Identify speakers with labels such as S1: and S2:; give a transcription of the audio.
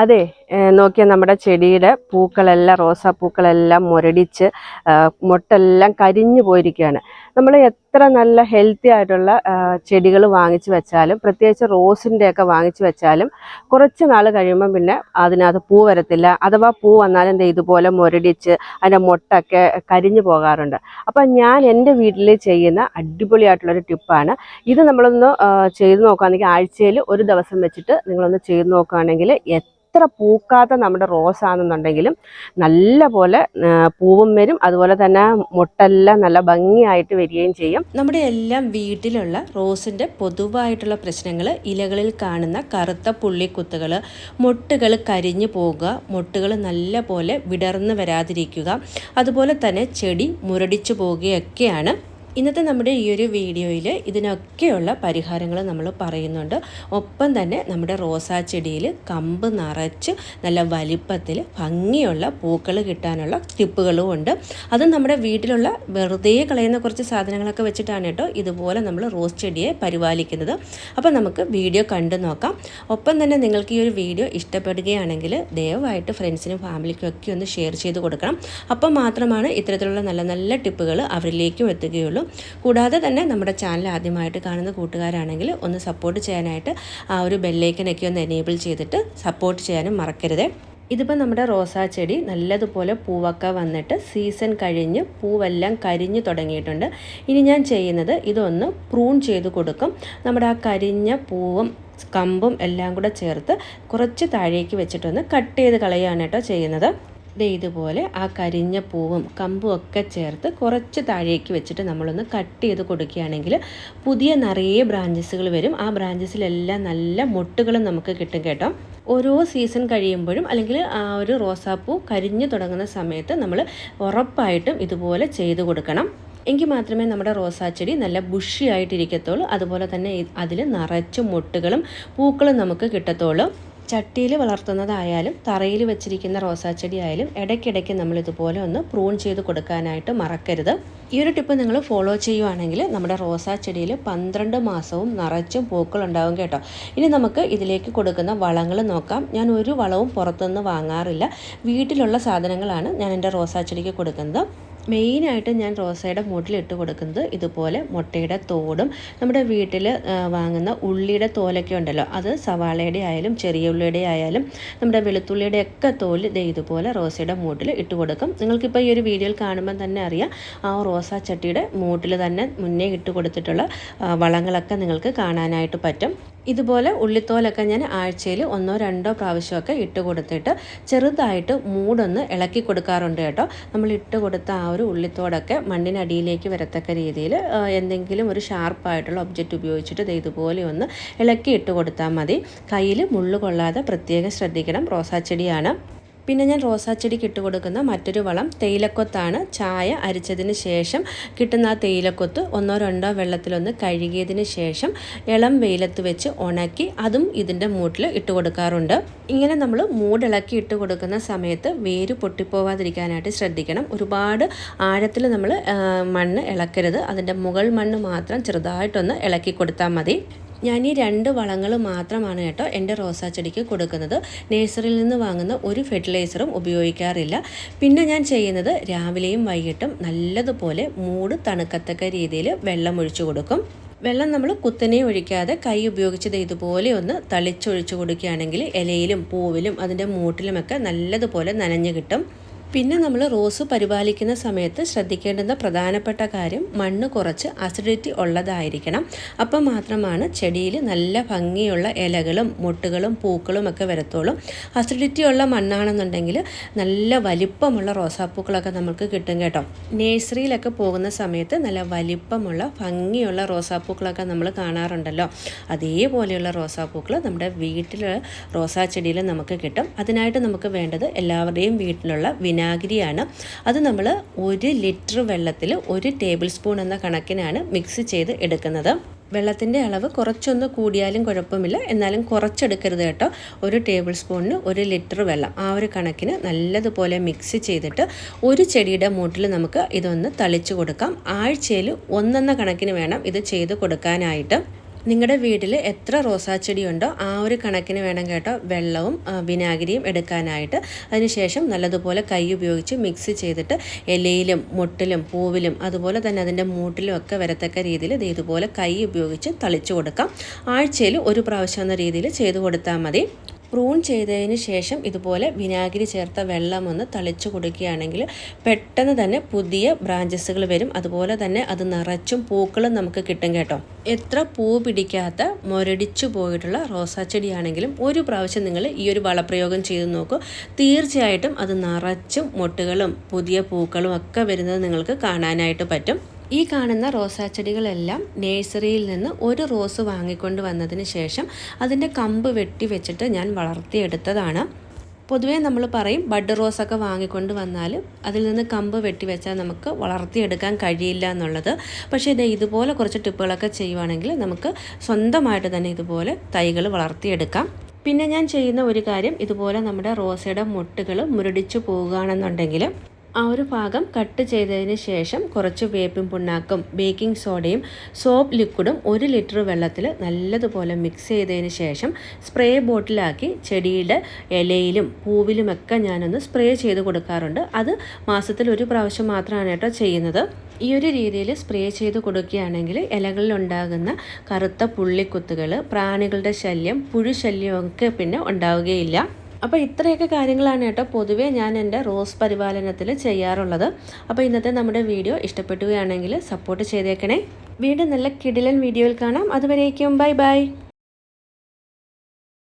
S1: അതെ നോക്കിയാൽ നമ്മുടെ ചെടിയുടെ പൂക്കളെല്ലാം റോസാപ്പൂക്കളെല്ലാം മുരടിച്ച് മുട്ടെല്ലാം കരിഞ്ഞു പോയിരിക്കുകയാണ്. നമ്മൾ എത്ര നല്ല ഹെൽത്തി ആയിട്ടുള്ള ചെടികൾ വാങ്ങിച്ചു വെച്ചാലും പ്രത്യേകിച്ച് റോസിന്റെയൊക്കെ വാങ്ങിച്ചു വെച്ചാലും കുറച്ച് നാൾ കഴിയുമ്പം പിന്നെ അതിനകത്ത് പൂ വരത്തില്ല. അഥവാ പൂ വന്നാലും ദേ ഇതുപോലെ മുരടിച്ച് അതിന്റെ മൊട്ടൊക്കെ കരിഞ്ഞു പോകാറുണ്ട്. അപ്പം ഞാൻ എന്റെ വീട്ടിൽ ചെയ്യുന്ന അടിപൊളിയായിട്ടുള്ളൊരു ടിപ്പാണ്. ഇത് നമ്മളൊന്ന് ചെയ്ത് നോക്കുകയാണെങ്കിൽ ആഴ്ചയിൽ ഒരു ദിവസം വെച്ചിട്ട് നിങ്ങളൊന്ന് ചെയ്ത് നോക്കുകയാണെങ്കിൽ എത്ര പൂക്കാത്ത നമ്മുടെ റോസ് ആണെന്നുണ്ടെങ്കിലും നല്ല പോലെ പൂവും വരും. അതുപോലെ തന്നെ മുട്ടെല്ലാം നല്ല ഭംഗിയായിട്ട് വരികയും ചെയ്യും.
S2: നമ്മുടെ എല്ലാം വീട്ടിലുള്ള റോസിന്റെ പൊതുവായിട്ടുള്ള പ്രശ്നങ്ങൾ ഇലകളിൽ കാണുന്ന കറുത്ത പുള്ളിക്കുത്തുകൾ മുട്ടുകൾ കരിഞ്ഞു പോകുക മുട്ടുകൾ നല്ല പോലെ വിടർന്ന് വരാതിരിക്കുക അതുപോലെ തന്നെ ചെടി മുരടിച്ചു പോവുകയൊക്കെയാണ് ഇന്നത്തെ നമ്മുടെ ഈ ഒരു വീഡിയോയിൽ ഇതിനൊക്കെയുള്ള പരിഹാരങ്ങൾ നമ്മൾ പറയുന്നുണ്ട്. ഒപ്പം തന്നെ നമ്മുടെ റോസാ ചെടിയിൽ കമ്പ് നിറച്ച് നല്ല വലിപ്പത്തിൽ ഭംഗിയുള്ള പൂക്കൾ കിട്ടാനുള്ള ടിപ്പുകളും ഉണ്ട്. അത് നമ്മുടെ വീട്ടിലുള്ള വെറുതെ കളയുന്ന കുറച്ച് സാധനങ്ങളൊക്കെ വെച്ചിട്ടാണ് കേട്ടോ ഇതുപോലെ നമ്മൾ റോസ് ചെടിയെ പരിപാലിക്കുന്നത്. അപ്പോൾ നമുക്ക് വീഡിയോ കണ്ടു നോക്കാം. ഒപ്പം തന്നെ നിങ്ങൾക്ക് ഈ ഒരു വീഡിയോ ഇഷ്ടപ്പെടുകയാണെങ്കിൽ ദയവായിട്ട് ഫ്രണ്ട്സിനും ഫാമിലിക്കും ഒക്കെ ഒന്ന് ഷെയർ ചെയ്ത് കൊടുക്കണം. അപ്പോൾ മാത്രമാണ് ഇത്തരത്തിലുള്ള നല്ല നല്ല ടിപ്പുകൾ അവരിലേക്കും എത്തുകയുള്ളൂ. കൂടാതെ തന്നെ നമ്മുടെ ചാനൽ ആദ്യമായിട്ട് കാണുന്ന കൂട്ടുകാരാണെങ്കിൽ ഒന്ന് സപ്പോർട്ട് ചെയ്യാനായിട്ട് ആ ഒരു ബെല്ലൈക്കനൊക്കെ ഒന്ന് എനേബിൾ ചെയ്തിട്ട് സപ്പോർട്ട് ചെയ്യാനും മറക്കരുത്. ഇതിപ്പോൾ നമ്മുടെ റോസാ ചെടി നല്ലതുപോലെ പൂവൊക്കെ വന്നിട്ട് സീസൺ കഴിഞ്ഞ് പൂവെല്ലാം കരിഞ്ഞു തുടങ്ങിയിട്ടുണ്ട്. ഇനി ഞാൻ ചെയ്യുന്നത് ഇതൊന്ന് പ്രൂൺ ചെയ്ത് കൊടുക്കും. നമ്മുടെ ആ കരിഞ്ഞ പൂവും കമ്പും എല്ലാം കൂടെ ചേർത്ത് കുറച്ച് താഴേക്ക് വെച്ചിട്ടൊന്ന് കട്ട് ചെയ്ത് കളയുകയാണ് കേട്ടോ ചെയ്യുന്നത്. ദേ ഇതുപോലെ ആ കരിഞ്ഞ പൂവും കമ്പും ഒക്കെ ചേർത്ത് കുറച്ച് താഴേക്ക് വെച്ചിട്ട് നമ്മളൊന്ന് കട്ട് ചെയ്ത് കൊടുക്കുകയാണെങ്കിൽ പുതിയ നിറയെ ബ്രാഞ്ചസുകൾ വരും. ആ ബ്രാഞ്ചസിലെല്ലാം നല്ല മുട്ടുകളും നമുക്ക് കിട്ടും കേട്ടോ. ഓരോ സീസൺ കഴിയുമ്പോഴും അല്ലെങ്കിൽ ആ ഒരു റോസാപ്പൂ കരിഞ്ഞു തുടങ്ങുന്ന സമയത്ത് നമ്മൾ ഉറപ്പായിട്ടും ഇതുപോലെ ചെയ്ത് കൊടുക്കണം. എങ്കിൽ മാത്രമേ നമ്മുടെ റോസാച്ചെടി നല്ല ബുഷിയായിട്ടിരിക്കത്തുള്ളൂ അതുപോലെ തന്നെ അതിൽ നിറച്ചും മുട്ടുകളും പൂക്കളും നമുക്ക് കിട്ടത്തുള്ളൂ. ചട്ടിയിൽ വളർത്തുന്നതായാലും തറയിൽ വെച്ചിരിക്കുന്ന റോസാച്ചെടി ആയാലും ഇടയ്ക്കിടയ്ക്ക് നമ്മൾ ഇതുപോലെ ഒന്ന് പ്രൂൺ ചെയ്ത് കൊടുക്കാനായിട്ട് മറക്കരുത്. ഈ ഒരു ടിപ്പ് നിങ്ങൾ ഫോളോ ചെയ്യുവാണെങ്കിൽ നമ്മുടെ റോസാ ചെടിയിൽ പന്ത്രണ്ട് മാസവും നിറച്ചും പൂക്കൾ ഉണ്ടാവും കേട്ടോ. ഇനി നമുക്ക് ഇതിലേക്ക് കൊടുക്കുന്ന വളങ്ങൾ നോക്കാം. ഞാൻ ഒരു വളവും പുറത്തുനിന്ന് വാങ്ങാറില്ല. വീട്ടിലുള്ള സാധനങ്ങളാണ് ഞാൻ എന്റെ റോസാ ചെടിക്ക് കൊടുക്കുന്നത്. മെയിനായിട്ട് ഞാൻ റോസയുടെ മൂട്ടിൽ ഇട്ട് കൊടുക്കുന്നത് ഇതുപോലെ മുട്ടയുടെ തോടും നമ്മുടെ വീട്ടിൽ വാങ്ങുന്ന ഉള്ളിയുടെ തോലൊക്കെ ഉണ്ടല്ലോ അത് സവാളയുടെ ആയാലും ചെറിയ ഉള്ളിയുടെ ആയാലും നമ്മുടെ വെളുത്തുള്ളിയുടെ ഒക്കെ തോൽ ദേ ഇതുപോലെ റോസയുടെ മൂട്ടിൽ ഇട്ട് കൊടുക്കും. നിങ്ങൾക്കിപ്പോൾ ഈ ഒരു വീഡിയോയിൽ കാണുമ്പോൾ തന്നെ അറിയാം ആ റോസാ ചട്ടിയുടെ മൂട്ടിൽ തന്നെ മുന്നേ ഇട്ട് കൊടുത്തിട്ടുള്ള വളങ്ങളൊക്കെ നിങ്ങൾക്ക് കാണാനായിട്ട് പറ്റും. ഇതുപോലെ ഉള്ളിത്തോലൊക്കെ ഞാൻ ആഴ്ചയിൽ ഒന്നോ രണ്ടോ പ്രാവശ്യമൊക്കെ ഇട്ട് കൊടുത്തിട്ട് ചെറുതായിട്ട് മൂടൊന്ന് ഇളക്കി കൊടുക്കാറുണ്ട് കേട്ടോ. നമ്മൾ ഇട്ട് കൊടുത്ത ആ ഒരു ഉള്ളിത്തോടൊക്കെ മണ്ണിനടിയിലേക്ക് വരത്തക്ക രീതിയിൽ എന്തെങ്കിലും ഒരു ഷാർപ്പായിട്ടുള്ള ഒബ്ജക്റ്റ് ഉപയോഗിച്ചിട്ട് ഇതുപോലെ ഒന്ന് ഇളക്കി ഇട്ട് കൊടുത്താൽ മതി. കയ്യിൽ മുള്ളു കൊള്ളാതെ പ്രത്യേകം ശ്രദ്ധിക്കണം. റോസാച്ചെടിയാണ് പിന്നെ ഞാൻ റോസാച്ചെടിക്ക് ഇട്ട് കൊടുക്കുന്ന മറ്റൊരു വളം തേയിലക്കൊത്താണ്. ചായ അരിച്ചതിന് ശേഷം കിട്ടുന്ന ആ തേയിലക്കൊത്ത് ഒന്നോ രണ്ടോ വെള്ളത്തിലൊന്ന് കഴുകിയതിന് ശേഷം ഇളം വെയിലത്ത് വെച്ച് ഉണക്കി അതും ഇതിന്റെ മൂട്ടിൽ ഇട്ട് കൊടുക്കാറുണ്ട് ഇങ്ങനെ നമ്മൾ മൂടിളക്കി ഇട്ട് കൊടുക്കുന്ന സമയത്ത് വേര് പൊട്ടിപ്പോവാതിരിക്കാനായിട്ട് ശ്രദ്ധിക്കണം. ഒരുപാട് ആഴത്തിൽ നമ്മൾ മണ്ണ് ഇളക്കരുത്. അതിന്റെ മുകൾ മണ്ണ് മാത്രം ചെറുതായിട്ടൊന്ന് ഇളക്കി കൊടുത്താൽ മതി. ഞാൻ ഈ രണ്ട് വളങ്ങൾ മാത്രമാണ് കേട്ടോ എന്റെ റോസാ ചെടിക്ക് കൊടുക്കുന്നത്. നേഴ്സറിയിൽ നിന്ന് വാങ്ങുന്ന ഒരു ഫെർട്ടിലൈസറും ഉപയോഗിക്കാറില്ല. പിന്നെ ഞാൻ ചെയ്യുന്നത് രാവിലെയും വൈകിട്ടും നല്ലതുപോലെ മൂട് തണുക്കത്തക്ക രീതിയിൽ വെള്ളം ഒഴിച്ചു കൊടുക്കും. വെള്ളം നമ്മൾ കുത്തനെ ഒഴിക്കാതെ കൈ ഉപയോഗിച്ചത് ഇതുപോലെ ഒന്ന് തളിച്ചൊഴിച്ചു കൊടുക്കുകയാണെങ്കിൽ ഇലയിലും പൂവിലും അതിന്റെ മൂട്ടിലുമൊക്കെ നല്ലതുപോലെ നനഞ്ഞു കിട്ടും. പിന്നെ നമ്മൾ റോസ് പരിപാലിക്കുന്ന സമയത്ത് ശ്രദ്ധിക്കേണ്ടുന്ന പ്രധാനപ്പെട്ട കാര്യം മണ്ണ് കുറച്ച് അസിഡിറ്റി ഉള്ളതായിരിക്കണം. അപ്പം മാത്രമാണ് ചെടിയിൽ നല്ല ഭംഗിയുള്ള ഇലകളും മുട്ടുകളും പൂക്കളും ഒക്കെ വരത്തുള്ളൂ. അസിഡിറ്റി ഉള്ള മണ്ണാണെന്നുണ്ടെങ്കിൽ നല്ല വലിപ്പമുള്ള റോസാപ്പൂക്കളൊക്കെ നമുക്ക് കിട്ടും കേട്ടോ. നേഴ്സറിയിലൊക്കെ പോകുന്ന സമയത്ത് നല്ല വലിപ്പമുള്ള ഭംഗിയുള്ള റോസാപ്പൂക്കളൊക്കെ നമ്മൾ കാണാറുണ്ടല്ലോ. അതേപോലെയുള്ള റോസാപ്പൂക്കൾ നമ്മുടെ വീട്ടിൽ റോസാ ചെടിയിൽ നമുക്ക് കിട്ടും. അതിനായിട്ട് നമുക്ക് വേണ്ടത് എല്ലാവരുടെയും വീട്ടിലുള്ള വിനാഗിരിയാണ്. അത് നമ്മൾ ഒരു ലിറ്റർ വെള്ളത്തിൽ ഒരു ടേബിൾ സ്പൂൺ എന്ന കണക്കിനാണ് മിക്സ് ചെയ്ത് എടുക്കുന്നത്. വെള്ളത്തിന്റെ അളവ് കുറച്ചൊന്ന് കൂടിയാലും കുഴപ്പമില്ല. എന്നാലും കുറച്ചെടുക്കരുത് കേട്ടോ. ഒരു ടേബിൾ സ്പൂണിന് ഒരു ലിറ്റർ വെള്ളം. ആ ഒരു കണക്കിന് നല്ലതുപോലെ മിക്സ് ചെയ്തിട്ട് ഒരു ചെടിയുടെ മൂട്ടിൽ നമുക്ക് ഇതൊന്ന് തളിച്ചു കൊടുക്കാം. ആഴ്ചയിൽ ഒന്നെന്ന കണക്കിന് വേണം ഇത് ചെയ്ത് കൊടുക്കാനായിട്ട്. നിങ്ങളുടെ വീട്ടിൽ എത്ര റോസാച്ചെടി ഉണ്ടോ ആ ഒരു കണക്കിന് വേണം കേട്ടോ വെള്ളവും വിനാഗിരിയും എടുക്കാനായിട്ട്. അതിനുശേഷം നല്ലതുപോലെ കൈ ഉപയോഗിച്ച് മിക്സ് ചെയ്തിട്ട് ഇലയിലും മുട്ടിലും പൂവിലും അതുപോലെ തന്നെ അതിന്റെ മൂട്ടിലും ഒക്കെ വരത്തക്ക രീതിയിൽ ഇത് ഇതുപോലെ കൈ ഉപയോഗിച്ച് തളിച്ചു കൊടുക്കാം. ആഴ്ചയിൽ ഒരു പ്രാവശ്യം എന്ന രീതിയിൽ ചെയ്തു കൊടുത്താൽ മതി. പ്രൂൺ ചെയ്തതിന് ശേഷം ഇതുപോലെ വിനാഗിരി ചേർത്ത വെള്ളം ഒന്ന് തളിച്ചു കൊടുക്കുകയാണെങ്കിൽ പെട്ടെന്ന് തന്നെ പുതിയ ബ്രാഞ്ചസുകൾ വരും. അതുപോലെ തന്നെ അത് നിറച്ചും പൂക്കളും നമുക്ക് കിട്ടും കേട്ടോ. എത്ര പൂ പിടിക്കാത്ത മുരടിച്ചു പോയിട്ടുള്ള റോസാ ചെടിയാണെങ്കിലും ഒരു പ്രാവശ്യം നിങ്ങൾ ഈ ഒരു വളപ്രയോഗം ചെയ്ത് നോക്കൂ. തീർച്ചയായിട്ടും അത് നിറച്ചും മൊട്ടുകളും പുതിയ പൂക്കളും ഒക്കെ വരുന്നത് നിങ്ങൾക്ക് കാണാനായിട്ട് പറ്റും. ഈ കാണുന്ന റോസാ ചെടികളെല്ലാം നേഴ്സറിയിൽ നിന്ന് ഒരു റോസ് വാങ്ങിക്കൊണ്ട് വന്നതിന് ശേഷം അതിന്റെ കമ്പ് വെട്ടി വെച്ചിട്ട് ഞാൻ വളർത്തിയെടുത്തതാണ്. പൊതുവേ നമ്മൾ പറയും ബഡ് റോസൊക്കെ വാങ്ങിക്കൊണ്ട് വന്നാൽ അതിൽ നിന്ന് കമ്പ് വെട്ടി വെച്ചാൽ നമുക്ക് വളർത്തിയെടുക്കാൻ കഴിയില്ല എന്നുള്ളത്. പക്ഷേ ഇത് ഇതുപോലെ കുറച്ച് ടിപ്പുകളൊക്കെ ചെയ്യുവാണെങ്കിൽ നമുക്ക് സ്വന്തമായിട്ട് തന്നെ ഇതുപോലെ തൈകൾ വളർത്തിയെടുക്കാം. പിന്നെ ഞാൻ ചെയ്യുന്ന ഒരു കാര്യം ഇതുപോലെ നമ്മുടെ റോസയുടെ മുട്ടുകൾ മുരടിച്ചു പോവുകയാണെന്നുണ്ടെങ്കിൽ ആ ഒരു ഭാഗം കട്ട് ചെയ്തതിന് ശേഷം കുറച്ച് വേപ്പിൻ പുണ്ണാക്കും ബേക്കിംഗ് സോഡയും സോപ്പ് ലിക്വിഡും ഒരു ലിറ്റർ വെള്ളത്തിൽ നല്ലതുപോലെ മിക്സ് ചെയ്തതിന് ശേഷം സ്പ്രേ ബോട്ടിലാക്കി ചെടിയുടെ ഇലയിലും പൂവിലുമൊക്കെ ഞാനൊന്ന് സ്പ്രേ ചെയ്ത് കൊടുക്കാറുണ്ട്. അത് മാസത്തിൽ ഒരു പ്രാവശ്യം മാത്രമാണ് കേട്ടോ ചെയ്യുന്നത്. ഈ ഒരു രീതിയിൽ സ്പ്രേ ചെയ്ത് കൊടുക്കുകയാണെങ്കിൽ ഇലകളിൽ ഉണ്ടാകുന്ന കറുത്ത പുള്ളിക്കുത്തുകൾ പ്രാണികളുടെ ശല്യം പുഴു ഒക്കെ പിന്നെ ഉണ്ടാവുകയില്ല. അപ്പോൾ ഇത്രയൊക്കെ കാര്യങ്ങളാണ് കേട്ടോ പൊതുവേ ഞാൻ എന്റെ റോസ് പരിപാലനത്തിൽ ചെയ്യാറുള്ളത്. അപ്പോൾ ഇന്നത്തെ നമ്മുടെ വീഡിയോ ഇഷ്ടപ്പെടുകയാണെങ്കിൽ സപ്പോർട്ട് ചെയ്തേക്കണേ. വീണ്ടും നല്ല കിടിലൻ വീഡിയോയിൽ കാണാം. അതുവരേക്കും ബൈ ബൈ.